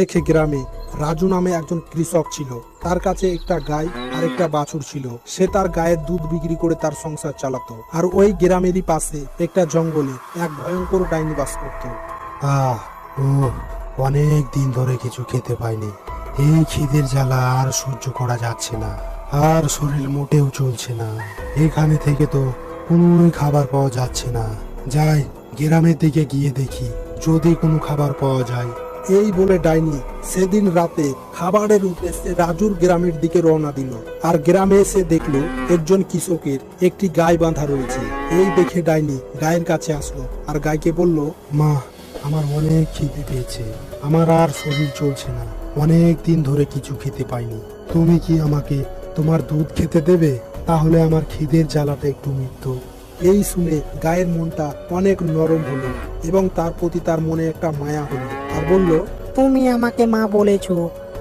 এক গ্রামে রাজু নামে একজন কৃষক ছিল। তার কাছে একটা গাই আর একটা বাছুর ছিল। সে তার গায়ের দুধ বিক্রি করে তার সংসার চালাতো। আর ওই গ্রামেরই পাশে একটা জঙ্গলে এক ভয়ঙ্কর ডাইনি বাস করত। আহ ও অনেক দিন ধরে কিছু খেতে পাইনি। এই খিদের জ্বালা আর সহ্য করা যাচ্ছে না। আর শরীর মোটেও চলছে না। এখানে থেকে তো কোনোই খাবার পাওয়া যাচ্ছে না। যাই, গ্রামের দিকে গিয়ে দেখি। যদি কোনো খাবার পাওয়া যায় এই বলে ডাইনি সেদিন রাতে খাবারের উদ্দেশ্যে রাজুর গ্রামের দিকে রওনা দিল। আর গ্রামে এসে দেখল একজন কৃষকের একটি গায়ে বাঁধা রয়েছে। এই দেখে ডাইনি গায়ের কাছে আসলো আর গাইকে বলল, মা, আমার অনেক খিদে পেয়েছে। আমার আর শরীর চলছে না। অনেক দিন ধরে কিছু খেতে পাইনি। তুমি কি আমাকে তোমার দুধ খেতে দেবে? তাহলে আমার খিদের জ্বালাটা একটু মিটত। এই শুনে গায়ের মনটা অনেক নরম হলো এবং তার প্রতি তার মনে একটা মায়া হলো। আর বলল, তুমি আমাকে মা বলেছ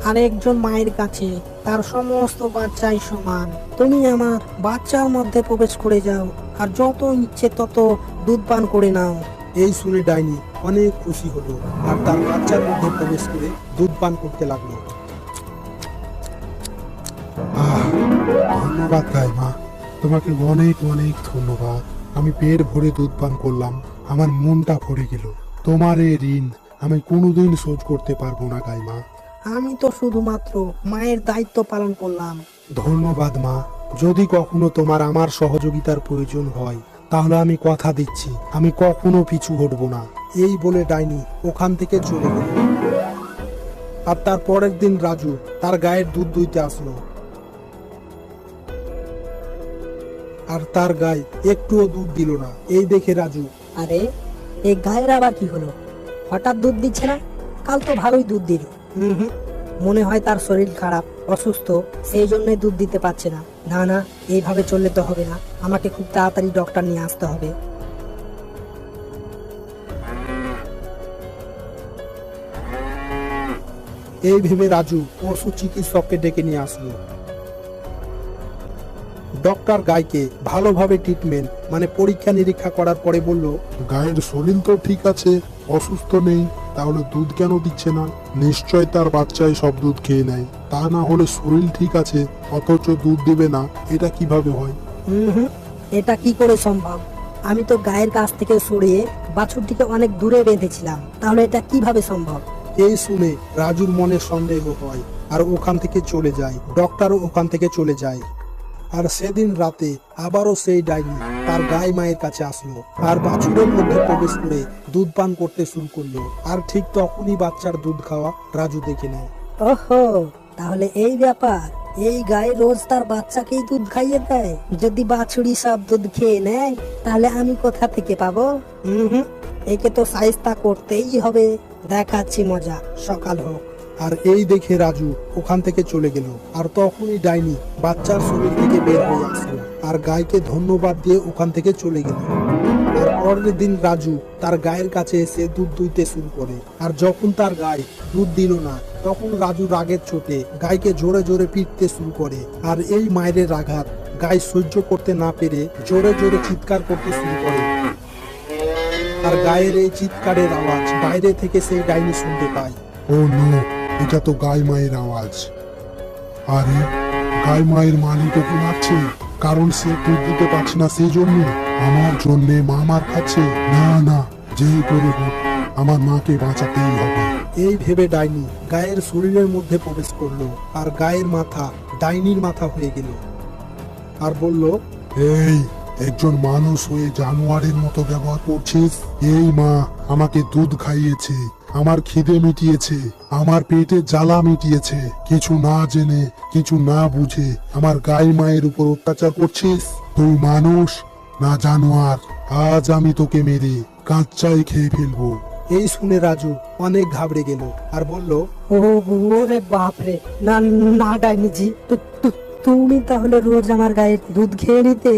আর একজন মায়ের কাছে, তার সমস্ত বাচ্চাই সমান। তুমি আমার বাচ্চার মধ্যে প্রবেশ করে যাও, আর যত ইচ্ছে তত দুধ পান করে নাও। এই শুনে ডাইনি অনেক খুশি হলো, আর তার বাচ্চার মধ্যে প্রবেশ করে দুধ পান করতে লাগল। ধন্যবাদ গাইমা তোমাকে অনেক অনেক ধন্যবাদ। আমি পেট ভরে দুধ পান করলাম, আমার মনটা ভরে গেল। তোমার এই ঋণ আমি কোনোদিন শোধ করতে পারব না গাইমা আমি তো শুধুমাত্র মায়ের দায়িত্ব পালন করলাম। ধন্যবাদ মা। যদি কখনো তোমার আমার সহযোগিতার প্রয়োজন হয় তাহলে আমি কথা দিচ্ছি। আমি কখনো পিছু হটবো না। এই বলে ডাইনি ওখান থেকে চলে গেল। আর তার পরের দিন রাজু তার গায়ের দুধ দুইতে আসলো। আর তার গায়ে একটুও দুধ দিল না। এই দেখে রাজু আরে এই গায়ের আবার কি হলো? হঠাৎ দুধ দিচ্ছে না? কাল তো ভালোই দুধ দিল হুম হুম। মনে হয় তার শরীর খারাপ অসুস্থ সেই জন্যই দুধ দিতে পারছে না। না না এইভাবে চললে তো হবে না। আমাকে খুব তাড়াতাড়ি ডক্টর নিয়ে আসতে হবে। এই ভেবে রাজু পশু চিকিৎসককে ডেকে নিয়ে আসলো। ডক্টর গাইকে ভালোভাবে ট্রিটমেন্ট মানে পরীক্ষা নিরীক্ষা করার পরে বলল গায়ের শরীর তো ঠিক আছে অসুস্থ নেই তাহলে দুধ কেন দিচ্ছে না? নিশ্চয় তার বাচ্চাই সব দুধ খেয়ে নেয়। তা না হলে শরীর ঠিক আছে অথচ দুধ দিবে না এটা কীভাবে হয়? হুম হুম এটা কি করে সম্ভব? আমি তো গায়ের কাছ থেকে সরিয়ে বাছুরটিকে অনেক দূরে বেঁধেছিলাম তাহলে এটা কীভাবে সম্ভব? এই শুনে রাজুর মনে সন্দেহ হয় আর ওখান থেকে চলে যায়। ডক্টরও ওখান থেকে চলে যায়। আর সেদিন রাতে আবারও সেই ডাইনি তার গাই মায়ের কাছে আসলো। আর বাছুরের মধ্যে প্রবেশ করে দুধ পান করতে শুরু করল। আর ঠিক তখনই বাচ্চার দুধ খাওয়া রাজু দেখে নেয়। ওহো, তাহলে এই ব্যাপার, এই গায়ে রোজ তার বাচ্চাকেই দুধ খাইয়ে দেয়। যদি বাছুরি সব দুধ খেয়ে নেয়, তাহলে আমি কোথা থেকে পাবো? হুম, একে তো সাইজটা করতেই হবে। দেখাচ্ছি মজা, সকাল হোক। আর এই দেখে রাজু ওখান থেকে চলে গেল। আর তখনই ডাইনি বাচ্চার শরীর থেকে বের হয়ে আসলো আর গাইকে ধন্যবাদ দিয়ে ওখান থেকে চলে গেল। আর পরের দিন রাজু তার গায়ের কাছে এসে দুধ দুইতে শুরু করে। আর যখন তার গায়ে দুধ দিল না, তখন রাজু রাগের চোটে গাইকে জোরে জোরে পিটতে শুরু করে। আর এই মায়ের আঘাত গায়ে সহ্য করতে না পেরে জোরে জোরে চিৎকার করতে শুরু করে। আর গায়ের এই চিৎকারের আওয়াজ বাইরে থেকে সেই ডাইনি শুনতে পায়। ও নো এটা তো গাই মায়ের আওয়াজ। আরে গাই মায়ের মালিক ওকে মারছে কারণ সে দুধ দিতে পারছে না সেই জন্য আমার জন্যে মা মার খাচ্ছে না না যেই করে হোক আমার মাকে বাঁচাতেই হবে। এই ভেবে ডাইনি গায়ের শরীরের মধ্যে প্রবেশ করল আর গায়ের মাথা ডাইনির মাথা হয়ে গেল। আর বলল এই একজন মানুষ হয়ে জানোয়ারের মতো ব্যবহার করছিস? এই মা আমাকে দুধ খাইয়েছে। আমার খিদে মিটিয়েছে আমার পেটে জ্বালা মিটিয়েছে। কিছু না জেনে কিছু না বুঝে আমার গাই মায়ের উপর অত্যাচার করছিস? তুই মানুষ না জানোয়ার আজ আমি তোকে মেরে কাঁচাই খেয়ে ফেলব। এই শুনে রাজু অনেক ঘাবড়ে গেল আর বলল ওরে বাপরে না না ডাইনিজি তুমি তাহলে রোজ আমার গায়ে দুধ খেয়ে নিতে?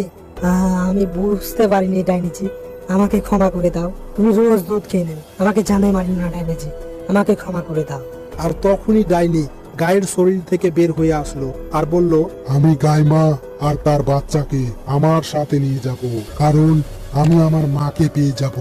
আমি বুঝতে পারিনি ডাইনিজি। আমাকে ক্ষমা করে দাও। তুমি রোজ দুধ খেয়ে নেন আমাকে জানাই মারি না ডাইনিজি আমাকে ক্ষমা করে দাও। আর তখনই ডাইনি গায়ের শরীর থেকে বের হয়ে আসলো আর বলল আমি গাইমা আর তার বাচ্চাকে আমার সাথে নিয়ে যাব কারণ আমি আমার মাকে পেয়ে যাব।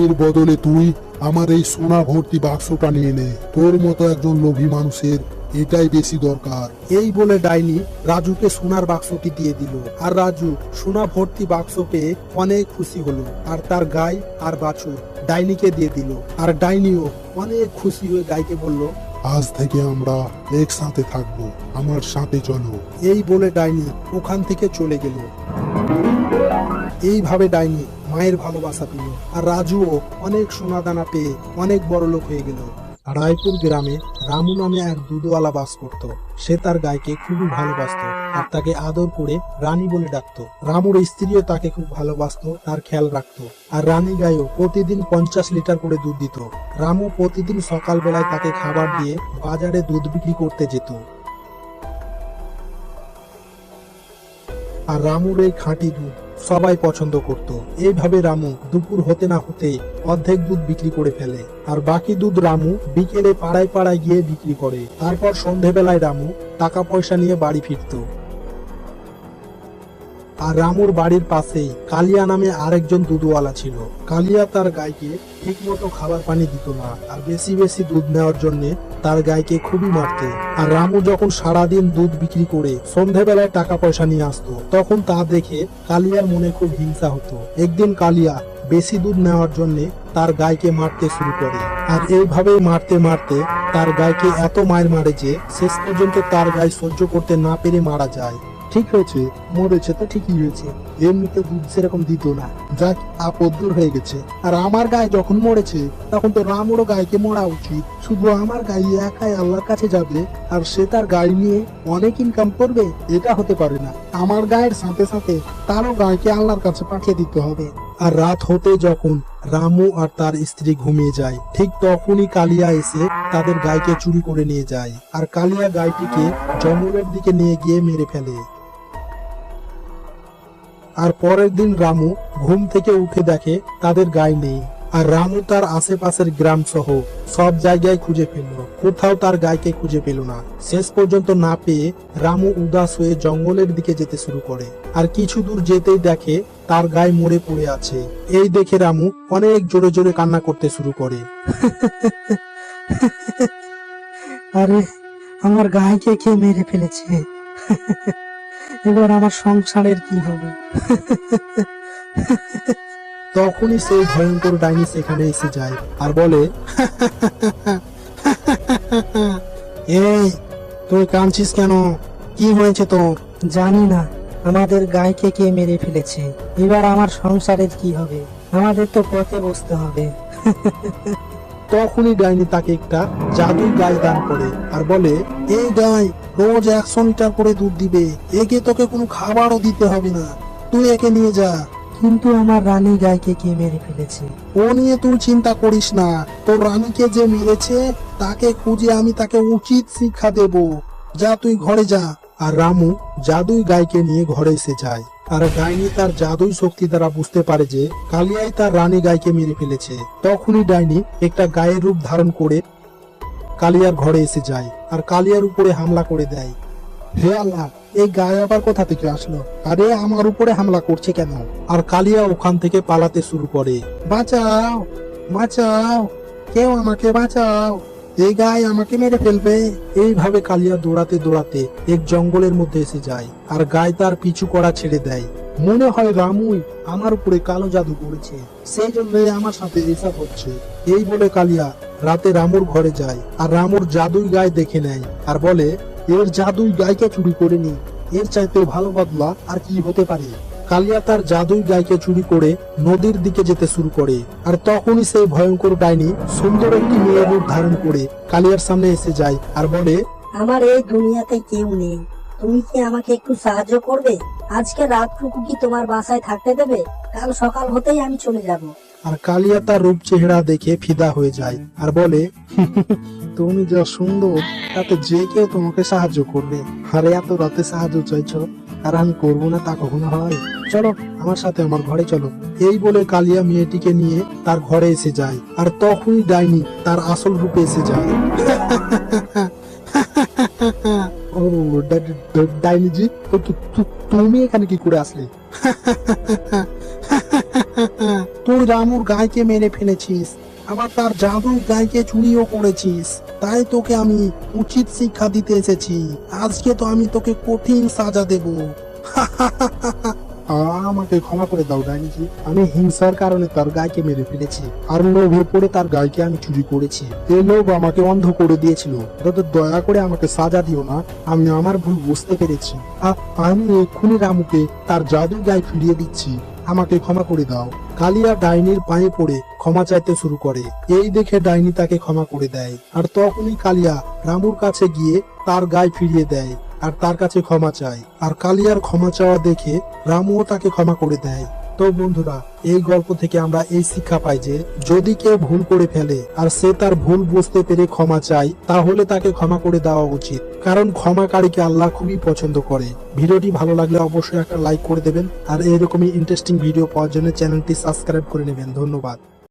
এর বদলে তুই আমার এই সোনা ভর্তি বাক্সটা নিয়ে নে। তোর মতো একজন লোভী মানুষের এটাই বেশি দরকার। এই বলে ডাইনি রাজুকে সোনার বাক্সটি দিয়ে দিল। আর রাজু সোনা ভর্তি বাক্স পেয়ে অনেক খুশি হলো। আর তার গাই আর বাছুর ডাইনিকে দিয়ে দিল। আর ডাইনিও অনেক খুশি হয়ে গাইকে বলল আজ থেকে আমরা একসাথে থাকব আমার সাথে চলো। এই বলে ডাইনি ওখান থেকে চলে গেল। এইভাবে ডাইনি মায়ের ভালোবাসা পেল। আর রাজুও অনেক সোনা দানা পেয়ে অনেক বড় লোক হয়ে গেল। রায়পুর গ্রামে রামু নামে এক দুধওয়ালা বাস করত। সে তার গায়কে খুবই ভালোবাসতো আর তাকে আদর করে রানী বলে ডাকতো। রামুর স্ত্রীও তাকে খুব ভালোবাসতো, তার খেয়াল রাখতো। আর রানী গায়ও প্রতিদিন পঞ্চাশ লিটার করে দুধ দিত। রামু প্রতিদিন সকালবেলায় তাকে খাবার দিয়ে বাজারে দুধ বিক্রি করতে যেত। আর রামুর এই খাঁটি দুধ সবাই পছন্দ করত। এইভাবে রামু দুপুর হতে না হতে অর্ধেক দুধ বিক্রি করে ফেলে। আর বাকি দুধ রামু বিকেলে পাড়ায় পাড়ায় গিয়ে বিক্রি করে। তারপর সন্ধেবেলায় রামু টাকা পয়সা নিয়ে বাড়ি ফিরতো। আর রামুর বাড়ির পাশেই কালিয়া নামে আরেকজন দুধওয়ালা ছিল। কালিয়া তার গাইকে ঠিক মতো খাবার পানি দিত না আর বেশি বেশি দুধ নেওয়ার জন্য তার গাইকে খুবই মারতে। আর রামু যখন সারাদিন দুধ বিক্রি করে সন্ধেবেলায় টাকা পয়সা নিয়ে আসতো, তখন তা দেখে কালিয়ার মনে খুব হিংসা হতো। একদিন কালিয়া বেশি দুধ নেওয়ার জন্য তার গাইকে মারতে শুরু করে। আর এইভাবেই মারতে মারতে তার গাইকে এত মায়ের মারে যে শেষ পর্যন্ত তার গায়ে সহ্য করতে না পেরে মারা যায়। ঠিক হয়েছে, মরেছে তো ঠিকই হয়েছে। এমনিতে দুধ সেরকম দিত না। যাক, আপদ দূর হয়ে গেছে। আর আমার গায়ে যখন মরেছে, তখন তো রামুরও গায়কে মরা উচিত। শুধু আমার গায়ে একাই আল্লাহর কাছে যাবে, আর সে তার গাড়ি নিয়ে অনেক ইনকাম করবে, এটা হতে পারে না। আমার গায়ের সাথে সাথে তারও গায়কে আল্লাহর কাছে পাঠিয়ে দিতে হবে। আর রাত হতে যখন রামু আর তার স্ত্রী ঘুমিয়ে যায়, ঠিক তখনই কালিয়া এসে তাদের গাইকে চুরি করে নিয়ে যায়। আর কালিয়া গাইটিকে জঙ্গলের দিকে নিয়ে গিয়ে মেরে ফেলে। আর পরের দিন রামু ঘুম থেকে উঠে দেখে তাদের গায়ে নেই। আর রামু তার আশেপাশের গ্রাম সহ সব জায়গায় খুঁজে ফেলল কোথাও তার গায়কে খুঁজে পেল না। শেষ পর্যন্ত না পেয়ে রামু উদাস হয়ে জঙ্গলের দিকে যেতে শুরু করে। আর কিছু দূর যেতেই দেখে তার গায়ে মরে পড়ে আছে। এই দেখে রামু অনেক জোরে জোরে কান্না করতে শুরু করে। আরে, আমার গাইকে কে মেরে ফেলেছে? এবার আমার সংসারের কি হবে? তখনই সেই ভয়ঙ্কর ডাইনি সেখানে এসে যায় আর বলে এই তুই কাঁদছিস কেন? কি হয়েছে তোর? জানি না। আমাদের গাইকে কে মেরে ফেলেছে? এবার আমার সংসারের কি হবে? আমাদের তো পথে বসতে হবে। তখনই ডাইনি তাকে একটা জাদুই গাই দান করে আর বলে এই গাই রোজ একশো লিটার করে দুধ দিবে। একে তোকে কোনো খাবারও দিতে হবে না। তুই একে নিয়ে যা। কিন্তু আমার রানী গাইকে কে মেরে ফেলেছে? ও নিয়ে তুই চিন্তা করিস না। তোর রানীকে যে মেরেছে তাকে খুঁজে আমি তাকে উচিত শিক্ষা দেব। যা তুই ঘরে যা। আর রামু জাদুই গাইকে নিয়ে ঘরে এসে যায়। আর ডাইনি তার জাদুই শক্তি দ্বারা বুঝতে পারে যে কালিয়াই তার রানী গাইকে মেরে ফেলেছে। তখনই ডাইনি একটা গায়ের রূপ ধারণ করে কালিয়ার ঘরে এসে যায় আর কালিয়ার উপরে হামলা করে দেয়। হে আল্লাহ, এই গায়ে আবার কোথা থেকে আসলো? আরে, আমার উপরে হামলা করছে কেন? আর কালিয়া ওখান থেকে পালাতে শুরু করে। বাঁচাও বাঁচাও, কেউ আমাকে বাঁচাও। এই গায়ে আমাকে মেরে ফেলবে। এইভাবে কালিয়া দৌড়াতে দৌড়াতে এক জঙ্গলের মধ্যে এসে যায় আর গায়ে তার পিছু করা ছেড়ে দেয়। মনে হয় রামুই আমার উপরে কালো জাদু করেছে, সেই জন্যই আমার সাথে এসব হচ্ছে। এই বলে কালিয়া রাতে রামুর ঘরে যায় আর রামুর জাদুই গায়ে দেখে নেয় আর বলে, এর জাদুই গায়কে চুরি করে নি। এর চাইতে ভালো বদলা আর কি হতে পারে? কালিয়া তার জাদুই গায়কে চুরি করে নদীর দিকে যেতে শুরু করে। আর তখনই সেই ভয়ঙ্কর ডাইনি সুন্দর একটি মেয়ের রূপ ধারণ করে কালিয়ার সামনে এসে যায় আর বলে আমার এই দুনিয়াতে কেউ নেই। তুমি কি আমাকে একটু সাহায্য করবে? আজকে রাতটুকু কি তোমার বাসায় থাকতে দেবে? কাল সকাল হতেই আমি চলে যাব। আর কালিয়া তার রূপ চেহারা দেখে ফিদা হয়ে যায় আর বলে তুমি যা সুন্দর তাতে যে কেউ তোমাকে সাহায্য করবে। আরে এত রাতে সাহায্য চাইছো? আর আমি করব না তা কখনো হয়? চলো, আমার সাথে আমার ঘরে চলো। এই বলে কালিয়া মেয়েটিকে নিয়ে তার ঘরে এসে যায়। আর তখনই ডাইনি তার আসল রূপে এসে যায়। ও ডাইনিজি তুমি এখানে কি করে আসলে? তুই রামুর গায়কে মেরে ফেলেছিস, আবার তার জাদুর গাইকে চুরিও করেছিস। তাই তোকে আমি উচিত শিক্ষা দিতে এসেছি। আজকে তো আমি তোকে কঠিন সাজা দেব। আমাকে ক্ষমা করে দাও ডাইনিজি আমি হিংসার কারণে তার গাইকে মেরে ফেলেছি, আর লোভে পড়ে তার গাইকে আমি চুরি করেছি। এই লোভ আমাকে অন্ধ করে দিয়েছিল। তবে দয়া করে আমাকে সাজা দিও না। আমি আমার ভুল বুঝতে পেরেছি। আমি এক্ষুনি রামুকে তার জাদুর গায়ে ফিরিয়ে দিচ্ছি। আমাকে ক্ষমা করে দাও। কালিয়া ডাইনির পায়ে পড়ে ক্ষমা চাইতে শুরু করে। এই দেখে ডাইনি তাকে ক্ষমা করে দেয়। আর তখনই কালিয়া রামুর কাছে গিয়ে তার গায়ে ফিরিয়ে দেয় আর তার কাছে ক্ষমা চায়। আর কালিয়ার ক্ষমা চাওয়া দেখে রামুও তাকে ক্ষমা করে দেয়। তো বন্ধুরা, এই গল্প থেকে আমরা এই শিক্ষা পাই যে, যদি কেউ ভুল করে ফেলে আর সে তার ভুল বুঝতে পেরে ক্ষমা চায়, তাহলে তাকে ক্ষমা করে দেওয়া উচিত। কারণ ক্ষমাকারীকে আল্লাহ খুবই পছন্দ করে। ভিডিওটি ভালো লাগলে অবশ্যই একটা লাইক করে দেবেন, আর এরকমই ইন্টারেস্টিং ভিডিও পাওয়ার জন্য চ্যানেলটি সাবস্ক্রাইব করে নেবেন। ধন্যবাদ।